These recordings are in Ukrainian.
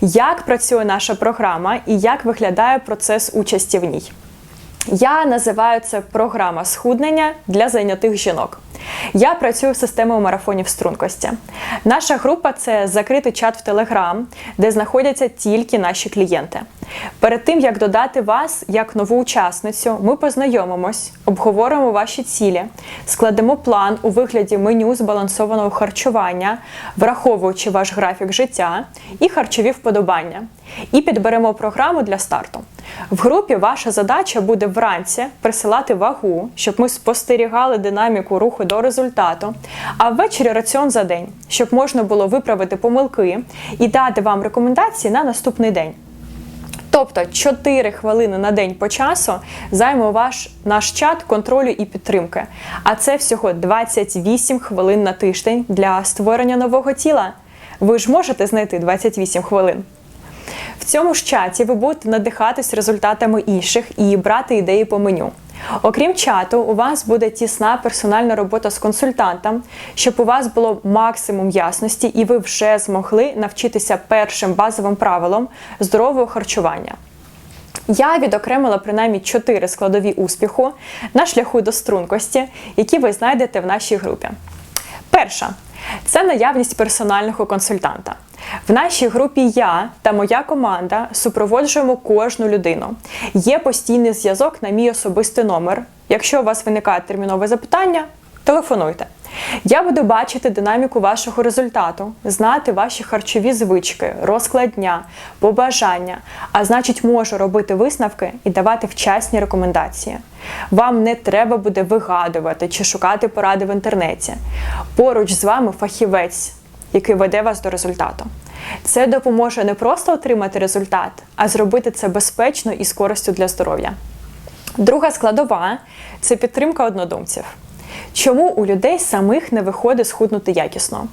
Як працює наша програма і як виглядає процес участі в ній? Я називаю це програма схуднення для зайнятих жінок. Я працюю в системою марафонів стрункості. Наша група це закритий чат в Телеграм, де знаходяться тільки наші клієнти. Перед тим як додати вас як нову учасницю, ми познайомимось, обговоримо ваші цілі, складемо план у вигляді меню збалансованого харчування, враховуючи ваш графік життя і харчові вподобання, і підберемо програму для старту. В групі ваша задача буде вранці присилати вагу, щоб ми спостерігали динаміку руху до результату, а ввечері раціон за день, щоб можна було виправити помилки і дати вам рекомендації на наступний день. Тобто 4 хвилини на день по часу займе ваш наш чат контролю і підтримки. А це всього 28 хвилин на тиждень для створення нового тіла. Ви ж можете знайти 28 хвилин. В цьому ж чаті ви будете надихатись результатами інших і брати ідеї по меню. Окрім чату, у вас буде тісна персональна робота з консультантом, щоб у вас було максимум ясності, і ви вже змогли навчитися першим базовим правилам здорового харчування. Я відокремила принаймні чотири складові успіху на шляху до стрункості, які ви знайдете в нашій групі. Перша це наявність персонального консультанта. В нашій групі я та моя команда супроводжуємо кожну людину. Є постійний зв'язок на мій особистий номер. Якщо у вас виникає термінове запитання, телефонуйте. Я буду бачити динаміку вашого результату, знати ваші харчові звички, розклад дня, побажання, а значить, можу робити висновки і давати вчасні рекомендації. Вам не треба буде вигадувати чи шукати поради в інтернеті. Поруч з вами фахівець, який веде вас до результату. Це допоможе не просто отримати результат, а зробити це безпечно і з користю для здоров'я. Друга складова це підтримка однодумців. Чому у людей самих не виходить схуднути якісно?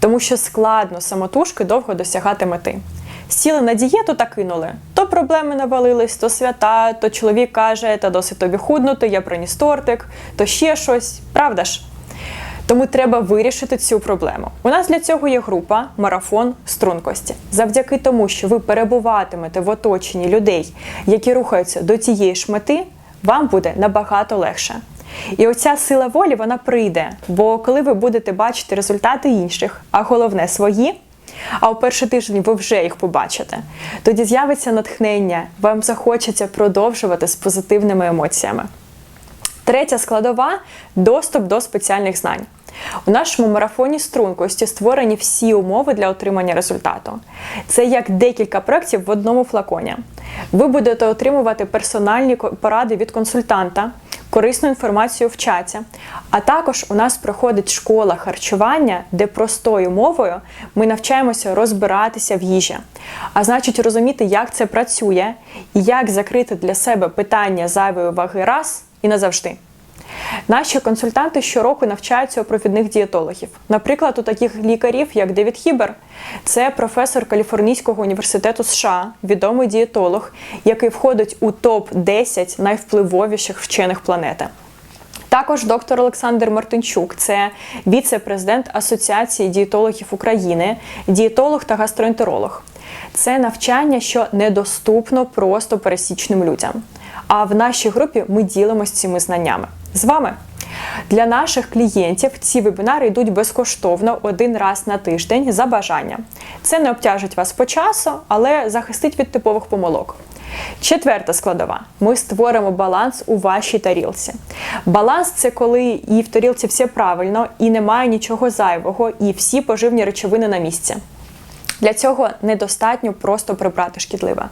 Тому що складно самотужки довго досягати мети. Сіли на дієту та кинули. То проблеми навалились, то свята, то чоловік каже, та досить тобі худнути, я приніс тортик, то ще щось. Правда ж? Тому треба вирішити цю проблему. У нас для цього є група Марафон стрункості. Завдяки тому, що ви перебуватимете в оточенні людей, які рухаються до тієї ж мети, вам буде набагато легше. І оця сила волі вона прийде. Бо коли ви будете бачити результати інших, а головне свої. А у перший тиждень ви вже їх побачите. Тоді з'явиться натхнення, вам захочеться продовжувати з позитивними емоціями. Третя складова доступ до спеціальних знань. У нашому марафоні стрункості створені всі умови для отримання результату. Це як декілька проєктів в одному флаконі. Ви будете отримувати персональні поради від консультанта, корисну інформацію в чаті. А також у нас проходить школа харчування, де простою мовою ми навчаємося розбиратися в їжі, а значить, розуміти, як це працює і як закрити для себе питання зайвої ваги раз і назавжди. Наші консультанти щороку навчаються у провідних дієтологів. Наприклад, у таких лікарів, як Девід Хібер, це професор Каліфорнійського університету США, відомий дієтолог, який входить у топ-10 найвпливовіших вчених планети. Також доктор Олександр Мартинчук, це віце-президент Асоціації дієтологів України, дієтолог та гастроентеролог. Це навчання, що недоступно просто пересічним людям. А в нашій групі ми ділимося цими знаннями з вами. Для наших клієнтів ці вебінари йдуть безкоштовно один раз на тиждень за бажанням. Це не обтяжить вас по часу, але захистить від типових помилок. Четверта складова: ми створимо баланс у вашій тарілці. Баланс це коли і в тарілці все правильно, і немає нічого зайвого, і всі поживні речовини на місці. Для цього недостатньо просто прибрати шкідливе.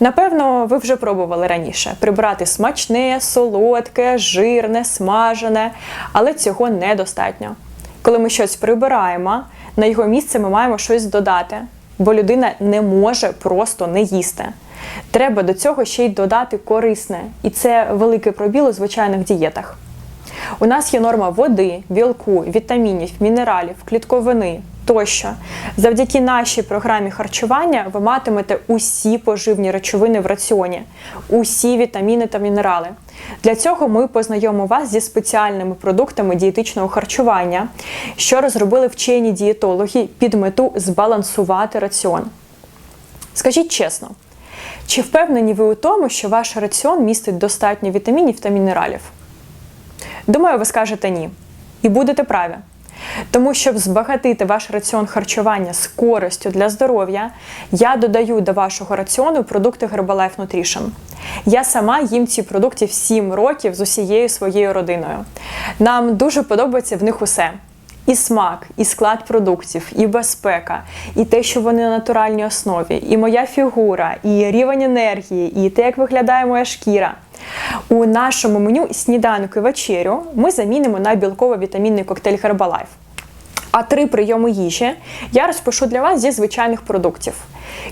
Напевно, ви вже пробували раніше прибрати смачне, солодке, жирне, смажене, але цього недостатньо. Коли ми щось прибираємо, на його місце ми маємо щось додати, бо людина не може просто не їсти. Треба до цього ще й додати корисне, і це великий пробіл у звичайних дієтах. У нас є норма води, білку, вітамінів, мінералів, клітковини, тощо. Завдяки нашій програмі харчування ви матимете усі поживні речовини в раціоні, усі вітаміни та мінерали. Для цього ми познайомимо вас зі спеціальними продуктами дієтичного харчування, що розробили вчені дієтологи під мету збалансувати раціон. Скажіть чесно, чи впевнені ви у тому, що ваш раціон містить достатньо вітамінів та мінералів? Думаю, ви скажете ні. І будете праві. Тому, щоб збагатити ваш раціон харчування з користю для здоров'я, я додаю до вашого раціону продукти Herbalife Nutrition. Я сама їм ці продукти в 7 років з усією своєю родиною. Нам дуже подобається в них усе. І смак, і склад продуктів, і безпека, і те, що вони на натуральній основі, і моя фігура, і рівень енергії, і те, як виглядає моя шкіра. У нашому меню сніданок і вечерю ми замінимо на білково-вітамінний коктейль Herbalife. А три прийоми їжі я розпишу для вас зі звичайних продуктів.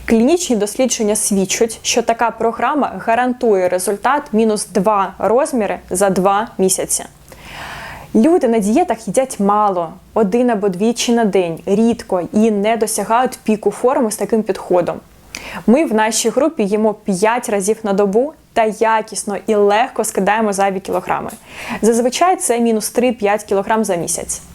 Клінічні дослідження свідчать, що така програма гарантує результат мінус 2 розміри за 2 місяці. Люди на дієтах їдять мало, один або двічі на день, рідко і не досягають піку форми з таким підходом. Ми в нашій групі їмо 5 разів на добу та якісно і легко скидаємо зайві кілограми. Зазвичай це мінус 3-5 кілограм за місяць.